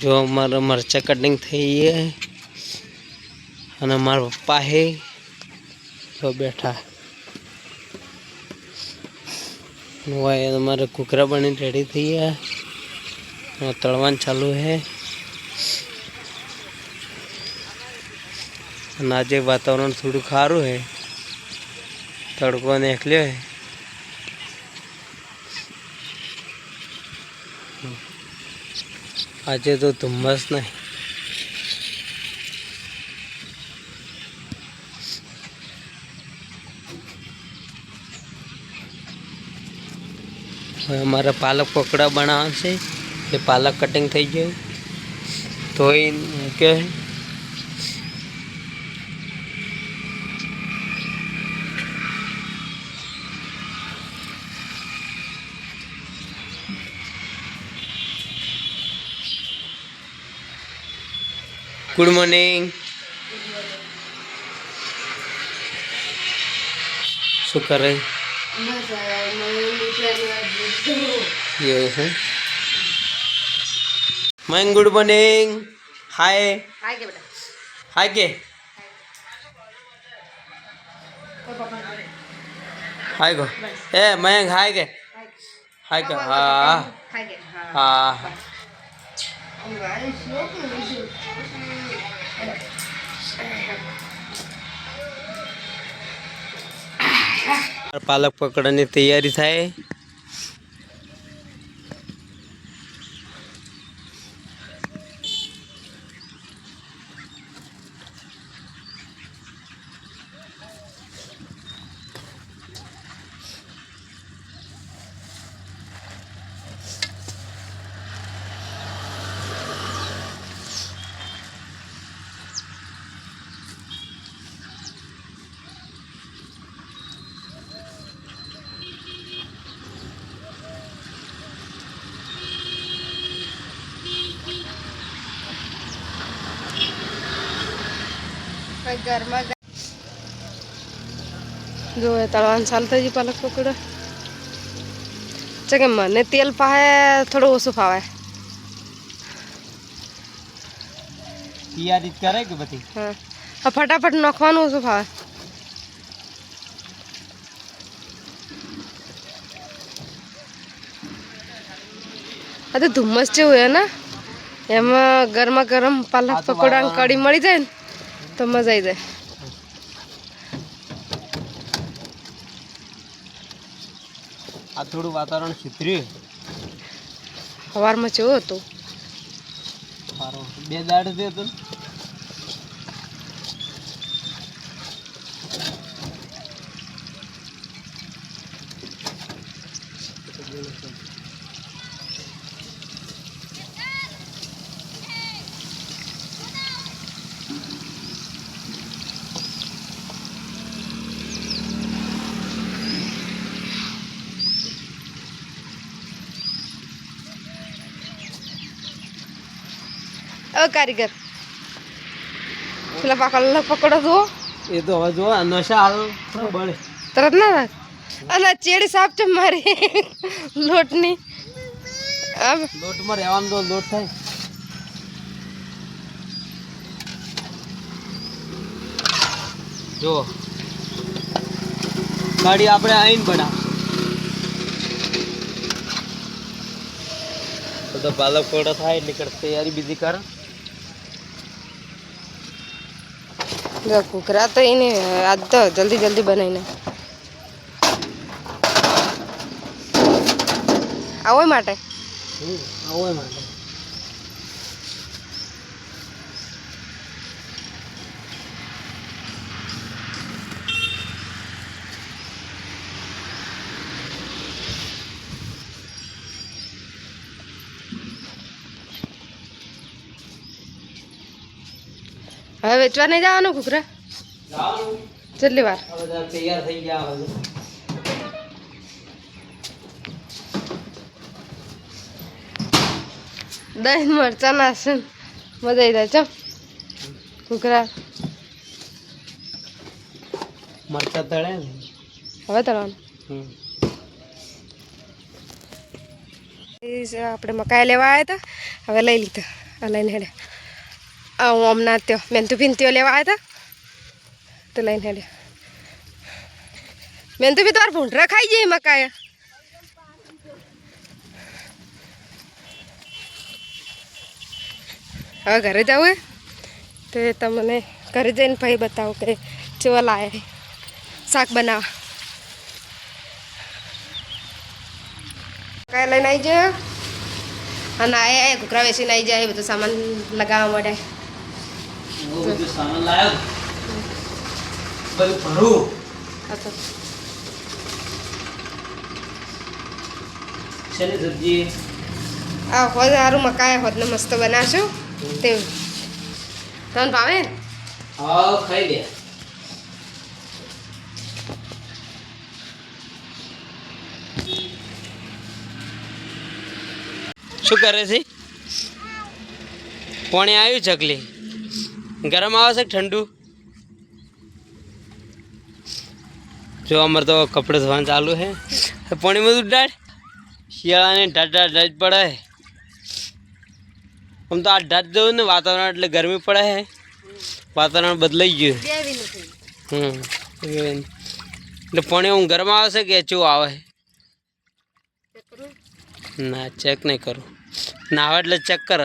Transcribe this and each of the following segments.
જો અમારે મરચા કટિંગ થઈ ગયા અને મારા પપ્પા હે તો બેઠા. હોય અમારે કુકરા બની રેડી થઈ ગયા. તળવાનું ચાલુ હે અને આજે વાતાવરણ થોડું ખારું હે તડકો નીકળ્યો હે આજે તો ધુમ્મસ નહીં. હવે અમારે પાલક પકોડા બનાવવા છે. એ પાલક કટિંગ થઈ ગયું. ધોઈ મૂક્યો ગુડ મોર્નિંગ શું કરે? એવું છે Mayank good morning hi hi કે હાય ગો એ મયંક હાય કે હાય કે હા હા હા પાલક પકડવાની તૈયારી થાય. ઘરમાં જો એ તળવાનું ચાલુ થઈ ગયું પાલક પકોડા. છે કે મને તેલ પાહે થોડું ઓછું ફાવે. તૈયારી કરે કે બધી? હા. આ ફટાફટ નાખવાનું ઓછું ફાવે. આ તો ધુમ્મસ જેવું હે ને? એમાં ગરમા ગરમ પાલક પકોડા કડી મળી જાય ને? તો મજા આવી જાય. આ થોડું વાતાવરણ સુધર્યું સવારમાં જેવું હતું? બે દાડ દે તો કારીગર. પેલા પાકડ પકડો જુઓ. એ તો હવે જો નશા હાલ બળે. તરત ના અને ચેડી સાફ છે મારી. લોટની. લોટમાં રહેવાનું તો લોટ થાય. જો ગાડી આપણે આઈને બનાવ તો પાલક કોડો થાય એટલે તૈયારી બીજી કર. જો ઘૂઘરા તો એને આજ તો જલ્દી જલ્દી બનાવીને. આવો માટે. આવો માટે. હવે વેચવા નહીં જવાનું ઘૂઘરા? કેટલી વાર? તૈયાર થઈ ગયા દહીં મરચા નાશે મજા આવી જાય ચમ. ઘૂઘરા. મરચા તળે હવે તળવાનું? છે આપણે મકાઈ લેવા આવ્યા હતા. હવે લઈ લીધા. લઈને હેડે. આ હું હમણાં ત્યો. મેંતુ ભીંતીઓ લેવા આવ્યા હતા તો લઈને હેડે મેંતુ ભી તમારે ભૂંડરા ખાઈ જાય મકાયા હવે ઘરે જવું હે? તો તમને ઘરે જઈને ભાઈ બતાવો કે ચેવા લાયા શાક બનાવવા. કાંઈ લઈને આવી જાય અને આ ઘૂકરા વેચીને આવી જાય બધું સામાન લગાવવા માટે. બધું સામાન લાયો. બધું ભરું આ તો સબ્જી? આ હોદ સારું મકાય હોદને મસ્ત બનાવશો તેવું તમને ભાવે? હા ખાઈ લે. શું કરે છે? કોણે આવ્યું ચકલી ગરમ આવે છે ઠંડુ? જો અમારે તો કપડે ધોવાનું ચાલુ છે. પાણી બધું ડાઢ શિયાળાની ઢાઢ ઢાટ પડે આમ તો આ ઢાટ જવું ને વાતાવરણ એટલે ગરમી પડે છે. વાતાવરણ બદલાઈ ગયું હમ. એટલે પાણી હું ગરમ આવે છે કે ચું આવે ના ચેક નહીં કરું. નાવા એટલે ચેક કર.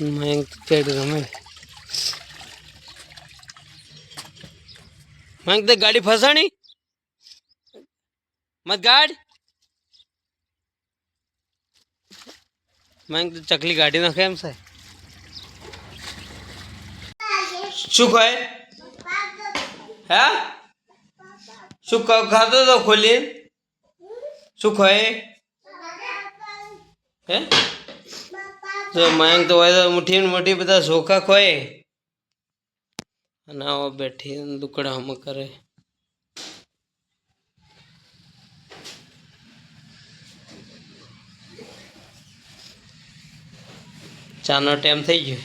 મેં ચેક રમે. મેં તે ગાડી ફસાણી? મત ગાડ. મેં તો ચકલી ગાડી નાખે એમ છે શું કહે? હે? શું ખાધો તો ખોલી. શું ખાય હે? મયંક તો હોય તો મુઠ્ઠી ને મુઠ્ઠી બધા ચોખા ખોય. અને આવો બેઠી દુકડામાં કરે. ચાનો ટાઈમ થઈ ગયો.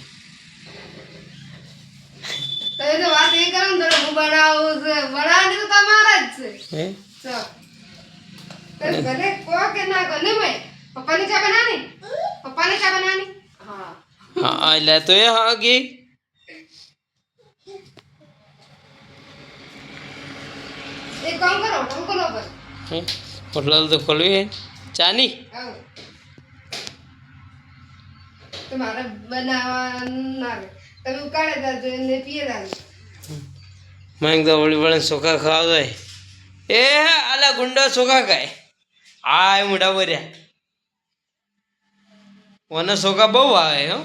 તમે તો વાત એ કરો ને તો હું બનાવું છે? બનાવવાની તો તમારા જ છે. હે? તો ભલે કહો કે ના કહો. ને ભાઈ પપ્પાની ચા બનાની પપ્પાની ચા બનાવવાની? હા એટલે તો એ હા ગઈ એક કામ કરો ખોલો પર? હોટલ તો ખોલવી ચાની? તમારે બનાવવા ના આવે તમે ઉકાળે દાજો ને પીએ દાજો મેં તો વળી વળી ચોખા ખાવા એ આલા ગુંડા ચોખા ખાય. આ મોઢા ભર્યા મને ચોખા બહુ આવે હો.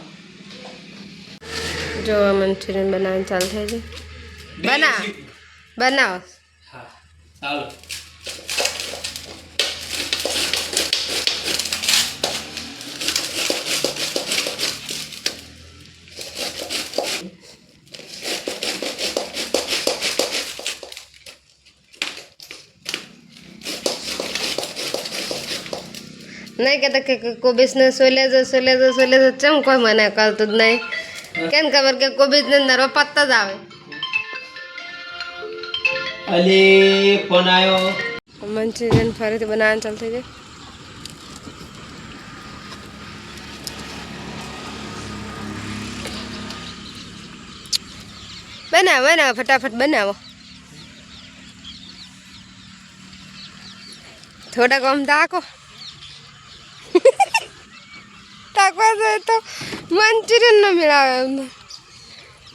જો મંચુરિયન બનાવવાનું ચાલુ થઈ છે બનાવ બનાવો. હા ચાલો. નહીં કહેતા કે કોબીજને સોલે જો સોલે જો સોલે જો ચમ કોઈ મને કરતું જ નહીં. કેમ ખબર કે કોબીજને નરવા પત્તા જ આવે. અલી ફોન આવ્યો મંચુરિયન ફરીથી બનાવવાનું ચાલુ થઈ જાય. બનાવો બનાવો ફટાફટ બનાવો. થોડાક આમ તાકો જાય તો મંચુરિયન ન મેળાવે એમને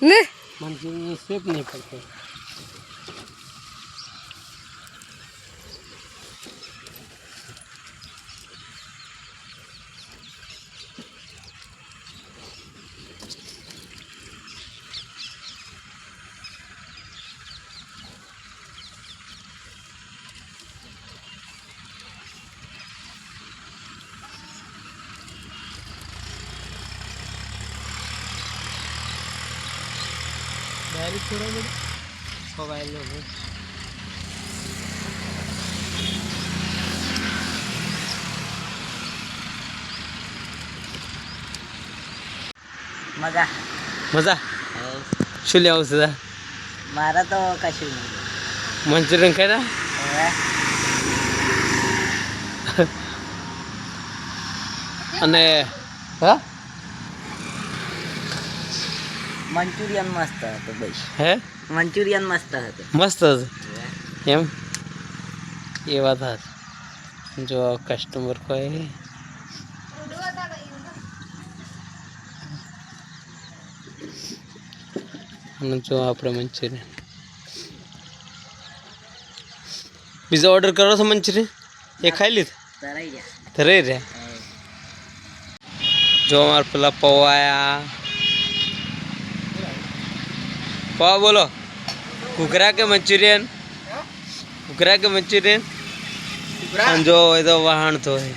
ને? મંચુરિયન શેપ નહીં પડતો થોડા બધું ખવાયેલો હોય મજા. મજા? શું લેવું છે મારા તો કશું નહીં. મંચુરિયન ખાય અને હા? મંચુરિયન મસ્ત હતો ભાઈ હે? મંચુરિયન મસ્ત હતો. મસ્ત હતો એમ? એ વાત હતી જો કસ્ટમર કોઈ અને જો આપણે મંચુરિયન. બીજો ઓર્ડર કરો છો મંચુરિયન? એ ખાઈ લીધું? ધરાઈ રહ્યા? જો અમારા પેલા પૌવાયા પૌવા બોલો. ઘૂઘરા કે મંચુરિયન? ઘૂઘરા કે મંચુરિયન? જો હોય તો વહાણ તો હોય.